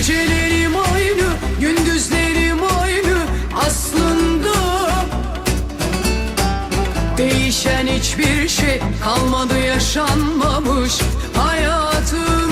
Gecelerim aynı, gündüzlerim aynı aslında. Değişen hiçbir şey kalmadı yaşanmamış hayatım.